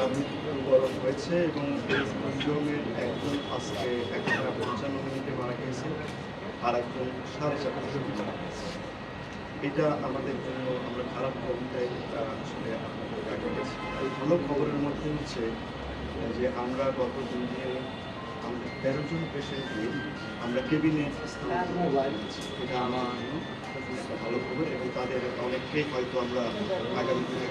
হয়েছে এবং দুজনের একজন আজকে একটা পঞ্চান্ন মিনিটে মারা গিয়েছে আর একজন সাড়ে চারটার এটা আমাদের জন্য আমরা খারাপ খবরটাই আসলে আপনাদের এই ভালো খবরের মধ্যে হচ্ছে যে আমরা গত দুই দিনে আমরা তেরো জন পেশেন্টকে আমরা কেবিনে স্থানান্তর। এটা আমার ভালো খবর এবং তাদের অনেককেই হয়তো আমরা আগামী দিনে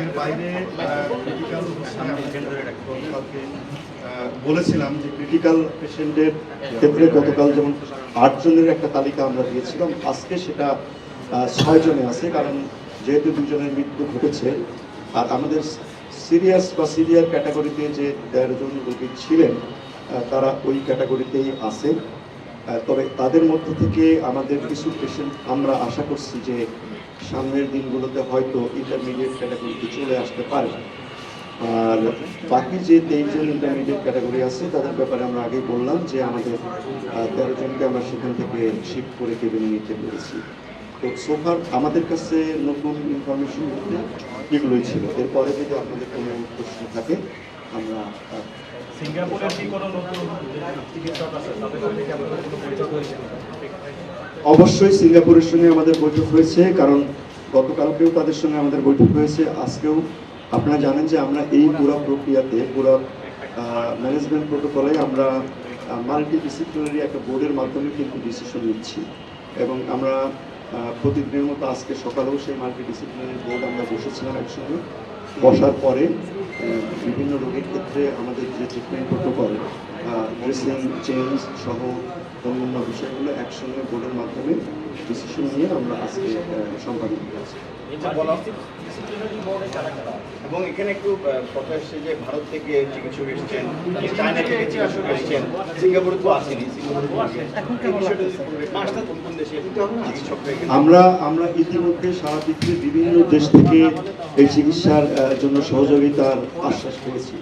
এর বাইরে ক্রিটিক্যাল বলেছিলাম যে ক্রিটিক্যাল পেশেন্টের ক্ষেত্রে গতকাল যেমন আটজনের একটা তালিকা আমরা দিয়েছিলাম, আজকে সেটা ছয় জনে আছে, কারণ যেহেতু দুজনের মৃত্যু ঘটেছে, আর আমাদের সিরিয়াস বা সিরিয়ার ক্যাটাগরিতে যে তেরো জন রোগী ছিলেন তারা ওই ক্যাটাগরিতেই আহ, তবে তাদের মধ্যে থেকে আমাদের কিছু পেশেন্ট আমরা আশা করছি যে সামনের দিনগুলোতে হয়তো ইন্টারমিডিয়েট ক্যাটাগরিতে চলে আসতে পারে। আর বাকি যে তেইশ জন ইন্টারমিডিয়েট ক্যাটাগরি আছে তাদের ব্যাপারে আমরা আগেই বললাম যে আমাদের তেরো জনকে আমরা সেখান থেকে শিফট করে কেবিনে নিতে পেরেছি। তো সোফার আমাদের কাছে নতুন ইনফরমেশন এগুলোই ছিল। এরপরে যদি আপনাদের কোনো প্রশ্ন থাকে আমরা অবশ্যই সিঙ্গাপুরের সঙ্গে আমাদের বৈঠক হয়েছে কারণ গতকালকেও তাদের সঙ্গে আমাদের বৈঠক হয়েছে। আজকেও আপনারা জানেন যে আমরা এই পুরো প্রক্রিয়াতে পুরো ম্যানেজমেন্ট প্রোটোকলে আমরা মাল্টি ডিসিপ্লিনারি একটা বোর্ডের মাধ্যমে কিন্তু ডিসিশন নিচ্ছি। এবং আমরা প্রতিদিনের মতো আজকে সকালেও সেই মাল্টি ডিসিপ্লিনারি বোর্ড আমরা বসেছিলাম একসঙ্গে। বসার পরে বিভিন্ন রোগীর ক্ষেত্রে আমাদের যে ট্রিটমেন্ট প্রোটোকল ড্রেসিং চেঞ্জ সহ অন্যান্য বিষয়গুলো একসঙ্গে বোর্ডের মাধ্যমে ডিসিশন নিয়ে আমরা আজকে সম্পাদন করেছি। এবং এখানে একটু কথা এসছে যে ভারত থেকে চিকিৎসক এসছেন চায়না থেকে চিকিৎসক এসছেন সিঙ্গাপুরে তো আসেনি আমরা আমরা ইতিমধ্যে সারা পৃথিবীর বিভিন্ন দেশ থেকে এই চিকিৎসার জন্য সহযোগিতার আশ্বাস পেয়েছি।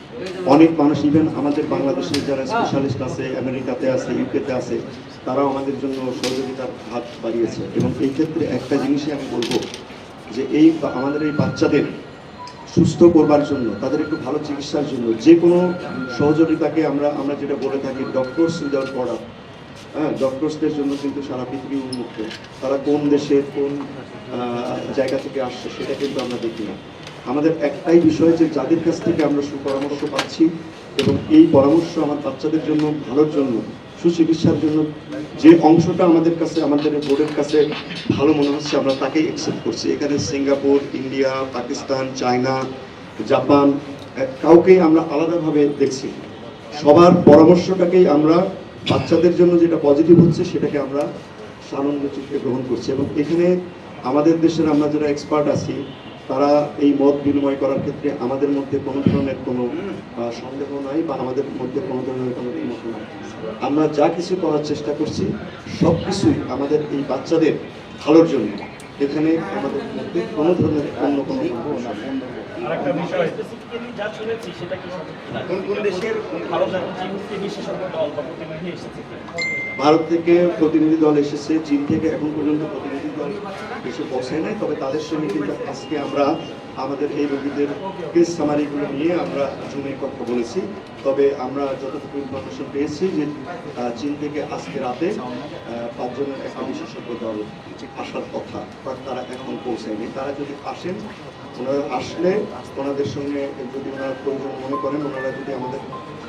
অনেক মানুষ ইভেন আমাদের বাংলাদেশের যারা স্পেশালিস্ট আছে আমেরিকাতে আছে ইউকেতে আছে তারাও আমাদের জন্য সহযোগিতার হাত বাড়িয়েছে। এবং এই ক্ষেত্রে একটা জিনিসই আমি বলব যে এই আমাদের এই বাচ্চাদের সুস্থ করবার জন্য, তাদের একটু ভালো চিকিৎসার জন্য, যে কোনো সহযোগিতাকে আমরা আমরা যেটা বলে থাকি ডক্টরস উইদাউট বর্ডার হ্যাঁ ডক্টরসদের জন্য কিন্তু সারা পৃথিবী উন্মুক্ত। তারা কোন দেশের কোন জায়গা থেকে আসছে, সেটা কিন্তু আমরা দেখি না। আমাদের একটাই বিষয় যে যাদের কাছ থেকে আমরা সুপরামর্শ পাচ্ছি এবং এই পরামর্শ আমার বাচ্চাদের জন্য ভালোর জন্য সুচিকিৎসার জন্য যে অংশটা আমাদের কাছে, আমাদের বোর্ডের কাছে ভালো মনে হচ্ছে, আমরা তাকেই অ্যাকসেপ্ট করছি। এখানে Singapore, India, Pakistan, China, Japan কাউকেই আমরা আলাদাভাবে দেখছি সবার পরামর্শটাকেই আমরা বাচ্চাদের জন্য যেটা পজিটিভ হচ্ছে, সেটাকে আমরা সানন্দ চিত্তে গ্রহণ করছি। এবং এখানে আমাদের দেশের আমরা যারা এক্সপার্ট আছি তারা এই মত বিনিময় করার ক্ষেত্রে আমাদের মধ্যে কোনো ধরনের কোনো সন্দেহ নাই বা আমাদের মধ্যে কোনো ধরনের কোনো দ্বিমত নাই। আমরা যা কিছু করার চেষ্টা করছি সব কিছুই আমাদের এই বাচ্চাদের ভালোর জন্য। এখানে আমাদের মধ্যে কোনো ধরনের অন্য কোনো সমস্যা আরেকটা বিষয় স্পেসিফিক্যালি যা শুনেছি সেটা কি কোন? কোন দেশের কোন ভারত বিশেষজ্ঞ দল বা প্রতিনিধি এসেছে। ভারত থেকে প্রতিনিধি দল এসেছে চীন থেকে এখন পর্যন্ত প্রতিনিধি এসে পৌঁছায় নাই তবে তাদের সঙ্গে কিন্তু আজকে আমরা আমাদের এই রোগীদের কেস সামারিগুলো নিয়ে আমরা জুমে কথা বলেছি। তবে আমরা যতটুকু ইনফরমেশন পেয়েছি যে চীন থেকে আজকে রাতে পাঁচজনের একটা বিশেষজ্ঞ দল আসার কথা তারা এখন পৌঁছায়নি। তারা যদি আসেন, ওনারা আসলে ওনাদের সঙ্গে যদি ওনারা প্রয়োজন মনে করেন, ওনারা যদি আমাদের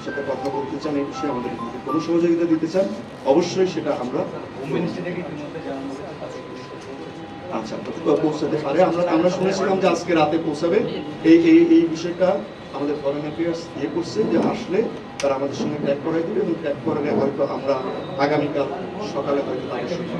সাথে কথা বলতে চান, এই বিষয়ে আমাদের কোনো সহযোগিতা দিতে চান, অবশ্যই সেটা আমরা হোম মিনিস্ট্রি থেকে ইতিমধ্যে জানানো হয়েছে। আচ্ছা পৌঁছাতে পারে। আমরা আমরা শুনেছিলাম যে আজকে রাতে পৌঁছাবে। এই এই এই বিষয়টা আমাদের ফরেন অ্যাফেয়ার্স ইয়ে করছে যে আসলে তারা আমাদের সঙ্গে ট্যাগ করাই দেবে এবং ট্যাগ করালে হয়তো আমরা আগামীকাল সকালে হয়তো তাদের সঙ্গে